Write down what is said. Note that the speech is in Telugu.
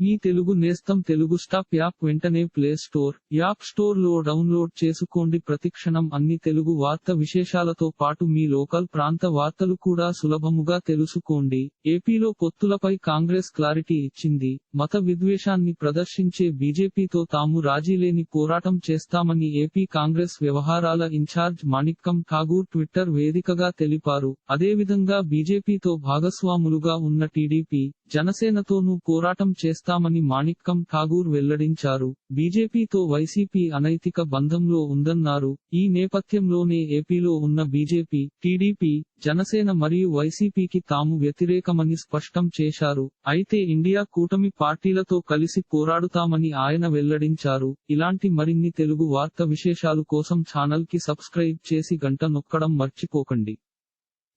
మీ తెలుగు నేస్తం తెలుగు స్టాప్ యాప్ వెంటనే ప్లే స్టోర్ యాప్ స్టోర్లో డౌన్లోడ్ చేసుకోండి. ప్రతిక్షణం అన్ని తెలుగు వార్త విశేషాలతో పాటు మీ లోకల్ ప్రాంత వార్తలు కూడా సులభముగా తెలుసుకోండి. ఏపీలో పొత్తులపై కాంగ్రెస్ క్లారిటీ ఇచ్చింది. మత విద్వేషాన్ని ప్రదర్శించే బీజేపీతో తాము రాజీలేని పోరాటం చేస్తామని ఏపీ కాంగ్రెస్ వ్యవహారాల ఇన్ఛార్జ్ మాణిక్కం ఠాగూర్ ట్విట్టర్ వేదికగా తెలిపారు. అదేవిధంగా బీజేపీతో భాగస్వాములుగా ఉన్న టీడీపీ జనసేనతోనూ పోరాటం చేస్తామని మాణిక్కం ఠాగూర్ వెల్లడించారు. బీజేపీతో వైసీపీ అనైతిక బంధంలో ఉందన్నారు. ఈ నేపథ్యంలోనే ఏపీలో ఉన్న బీజేపీ టీడీపీ జనసేన మరియు వైసీపీకి తాము వ్యతిరేకమని స్పష్టం చేశారు. అయితే ఇండియా కూటమి పార్టీలతో కలిసి పోరాడుతామని ఆయన వెల్లడించారు. ఇలాంటి మరిన్ని తెలుగు వార్త విశేషాలు కోసం ఛానల్కి సబ్స్క్రైబ్ చేసి గంట నొక్కడం మర్చిపోకండి.